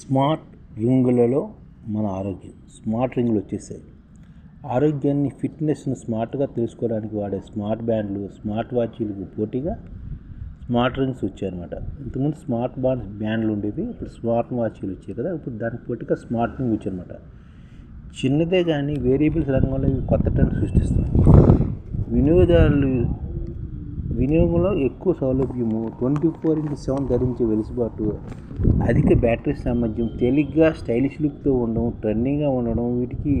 Smart రింగులలో మన ఆరోగ్యం. Smart రింగులు వచ్చేసాయి. ఆరోగ్యాన్ని ఫిట్నెస్ను స్మార్ట్గా తెలుసుకోవడానికి వాడే స్మార్ట్ బ్యాండ్లు స్మార్ట్ వాచ్లకు పోటీగా స్మార్ట్ రింగ్స్ వచ్చాయన్నమాట. ఇంతకుముందు స్మార్ట్ బాండ్స్ బ్యాండ్లు ఉండేవి ఇప్పుడు స్మార్ట్ వాచ్లు వచ్చాయి కదా ఇప్పుడు దానికి పోటీగా స్మార్ట్ రింగ్ వచ్చాయన్నమాట. చిన్నదే కానీ వేరియబుల్స్ రంగంలో ఇవి కొత్త ట్రెండ్ సృష్టిస్తున్నాయి. వినియోగదారులు వినియోగంలో ఎక్కువ సౌలభ్యము ట్వంటీ ఫోర్ ఇంటూ సెవెన్ ధరించే వెలుసుబాటు అధిక బ్యాటరీ సామర్థ్యం తేలిగ్గా స్టైలిష్ లుక్తో ఉండడం ట్రెండింగ్గా ఉండడం వీటికి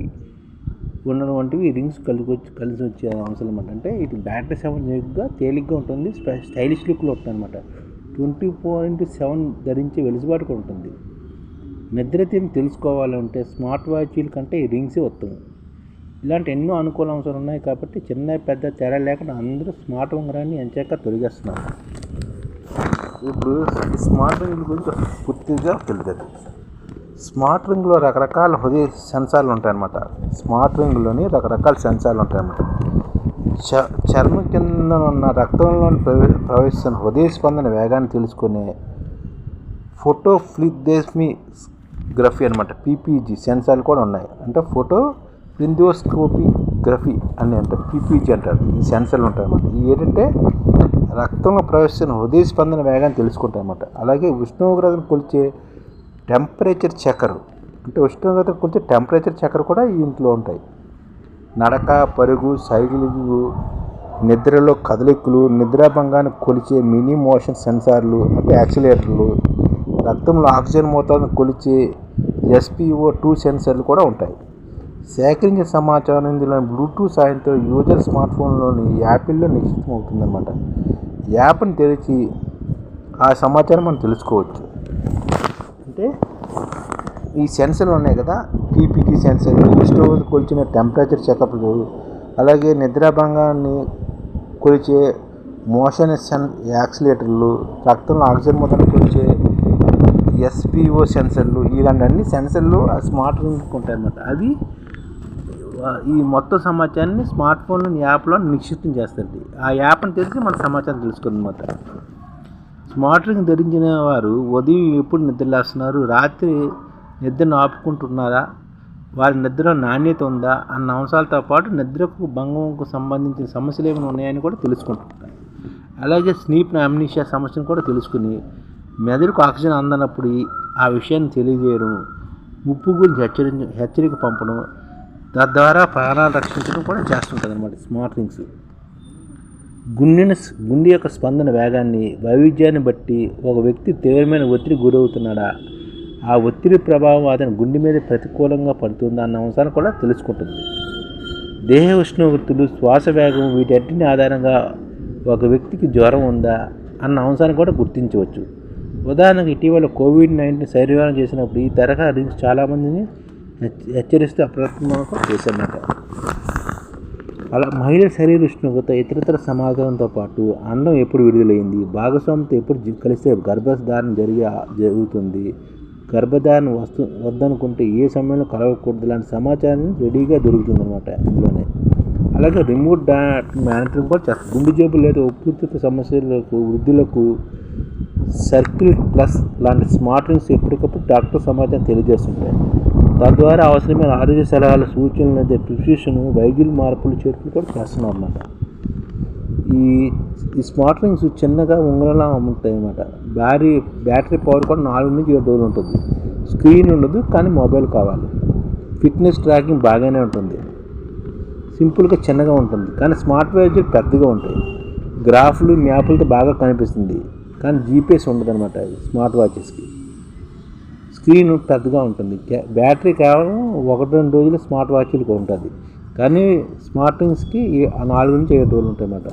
ఉండడం వంటివి రింగ్స్ కలిసి కలిసి వచ్చే అంశాలు అనమాట అంటే ఇటు బ్యాటరీ సామర్థ్యంగా తేలిగ్గా ఉంటుంది స్టైలిష్ లుక్లో ఉంటుంది అనమాట ట్వంటీ ఫోర్ ఇంటూ సెవెన్ ధరించే వెలుసుబాటు కూడా ఉంటుంది. నిద్రతీని తెలుసుకోవాలంటే స్మార్ట్ వాచీల కంటే ఈ రింగ్సే ఉత్తమం. ఇలాంటి ఎన్నో అనుకూల అంశాలు ఉన్నాయి కాబట్టి చిన్న పెద్ద తేడా లేకుండా అందరూ స్మార్ట్ ఉంగరాన్ని ఎంచాక తొలగేస్తున్నారు. ఇప్పుడు స్మార్ట్ రింగ్ గురించి పూర్తిగా తెలుస్తుంది స్మార్ట్ రింగ్లో రకరకాల హృదయ సెన్సార్లు ఉంటాయన్నమాట. స్మార్ట్ రింగ్లోని రకరకాల సెన్సార్లు ఉంటాయన్నమాట. చ చర్మం కింద ఉన్న రక్తంలోని ప్రవే ప్రవేశిస్తున్న హృదయ స్పందన వేగాన్ని తెలుసుకునే ఫోటో ఫ్లిదేస్మి గ్రఫీ అనమాట పీపీజీ సెన్సార్లు కూడా ఉన్నాయి. అంటే ఫోటో గ్రఫీ అని అంటే పీపీజీ అంటారు. ఈ సెన్సార్లు ఉంటాయన్నమాట. ఇవి ఏంటంటే రక్తంలో ప్రవేశిస్తున్న హృదయ స్పందన వేగాన్ని తెలుసుకుంటాయన్నమాట. అలాగే ఉష్ణోగ్రతను కొలిచే టెంపరేచర్ చెకర్ అంటే ఉష్ణోగ్రత కొలిచే టెంపరేచర్ చెకర్ కూడా ఈ ఇంట్లో ఉంటాయి. నడక పరుగు సైకిలింగ్ నిద్రలో కదలికలు నిద్రాభంగాన్ని కొలిచే మినీ మోషన్ సెన్సార్లు అంటే యాక్సిలేటర్లు రక్తంలో ఆక్సిజన్ మోతాదును కొలిచే ఎస్పీఓ టూ సెన్సార్లు కూడా ఉంటాయి. సేకరించిన సమాచారం ఇందులో బ్లూటూత్ సాయంతో యూజర్ స్మార్ట్ ఫోన్లోని యాపిల్లో నిశ్చితం అవుతుందన్నమాట యాప్ని తెరిచి ఆ సమాచారం మనం తెలుసుకోవచ్చు. అంటే ఈ సెన్సర్లు ఉన్నాయి కదా పీపీటీ సెన్సర్లు ఉష్ణోగ్రత కొలిచిన టెంపరేచర్ చెకప్లు అలాగే నిద్రాభంగాన్ని కొలిచే మోషన్ సెన్ యాక్సిలేటర్లు రక్తంలో ఆక్సిజన్ మొత్తాన్ని కొలిచే ఎస్పిఓ సెన్సర్లు ఇలాంటి అన్ని సెన్సర్లు ఆ స్మార్ట్ ఫోన్కి ఉంటాయి అన్నమాట అవి ఈ మొత్తం సమాచారాన్ని స్మార్ట్ ఫోన్లోని యాప్లో నిక్షిప్తం చేస్తుంది. ఆ యాప్ని తెలిసి మన సమాచారం తెలుసుకుంది అన్నమాట స్మార్ట్ రింగ్ ధరించిన వారు ఉదయం ఎప్పుడు నిద్రలేస్తున్నారు రాత్రి నిద్రను ఆపుకుంటున్నారా? వారి నిద్ర నాణ్యత ఉందా? అన్న అంశాలతో పాటు నిద్రకు భంగంకు సంబంధించిన సమస్యలు ఏమైనా ఉన్నాయని కూడా తెలుసుకుంటుంటారు అలాగే స్నీప్ అమ్నీషియా సమస్యను కూడా తెలుసుకుని మెదడుకు ఆక్సిజన్ అందనప్పుడు ఆ విషయాన్ని తెలియజేయడం ముప్పు గురించి హెచ్చరించ హెచ్చరిక పంపడం తద్వారా ప్రాణాలు రక్షించడం కూడా చేస్తుంటుంది అనమాట స్మార్ట్ రింగ్స్ గుండెని గుండె యొక్క స్పందన వేగాన్ని వైవిధ్యాన్ని బట్టి ఒక వ్యక్తి తీవ్రమైన ఒత్తిడి గురవుతున్నాడా? ఆ ఒత్తిడి ప్రభావం అతని గుండె మీద ప్రతికూలంగా పడుతుందా అన్న అంశాన్ని కూడా తెలుసుకుంటుంది. దేహ ఉష్ణోగ్రతలు శ్వాస వేగం వీటన్నిటిని ఆధారంగా ఒక వ్యక్తికి జ్వరం ఉందా అన్న అంశాన్ని కూడా గుర్తించవచ్చు. ఉదాహరణకు ఇటీవల కోవిడ్ నైన్టీన్ శరీరం చేసినప్పుడు ఈ తరహా రింగ్స్ చాలామందిని హెచ్చరిస్తూ అప్రమత్తంగా చేశారన్నమాట అలా మహిళల శరీర ఉష్ణోగ్రత ఇతరతర సమాచారంతో పాటు అన్నం ఎప్పుడు విడుదలైంది భాగస్వామితో ఎప్పుడు కలిస్తే గర్భధారణ జరిగే జరుగుతుంది గర్భధారణ వస్తు వద్దనుకుంటే ఏ సమయంలో కలవకూడదు లాంటి సమాచారం రెడీగా దొరుకుతుంది అనమాట ఇందులోనే. అలాగే రిమోట్ డాట్ మానిటరింగ్ కూడా చేస్తారు గుండె జబ్బు లేదా ఉపూర్తిత సమస్యలకు వృద్ధులకు సర్కిల్ ప్లస్ లాంటి స్మార్ట్ రింగ్స్ ఎప్పటికప్పుడు డాక్టర్ సమాచారం తెలియజేస్తుంటాయి. తద్వారా అవసరమైన ఆరోగ్య సలహాలు సూచనలు అదే ప్రిస్క్రిప్షన్ వైద్యులు మార్పులు చేర్పులు కూడా చేస్తున్నారు అన్నమాట ఈ ఈ స్మార్ట్ రింగ్స్ చిన్నగా ఉంగరలా ఉంటాయి అన్నమాట బ్యాటరీ బ్యాటరీ పవర్ కూడా నాలుగు నుంచి ఏడు రోజులు ఉంటుంది. స్క్రీన్ ఉండదు కానీ మొబైల్ కావాలి. ఫిట్నెస్ ట్రాకింగ్ బాగానే ఉంటుంది. సింపుల్గా చిన్నగా ఉంటుంది. కానీ స్మార్ట్ వాచ్ పెద్దగా ఉంటాయి. గ్రాఫ్లు మ్యాప్లతో బాగా కనిపిస్తుంది. కానీ జీపీఎస్ ఉండదు అనమాట స్మార్ట్ వాచెస్కి. స్క్రీన్ పెద్దగా ఉంటుంది. బ్యాటరీ కేవలం ఒకటి రెండు రోజులు స్మార్ట్ వాచ్లకు ఉంటుంది కానీ స్మార్ట్ థింగ్స్కి ఆ నాలుగు నుంచి ఏడు రోజులు ఉంటాయి అన్నమాట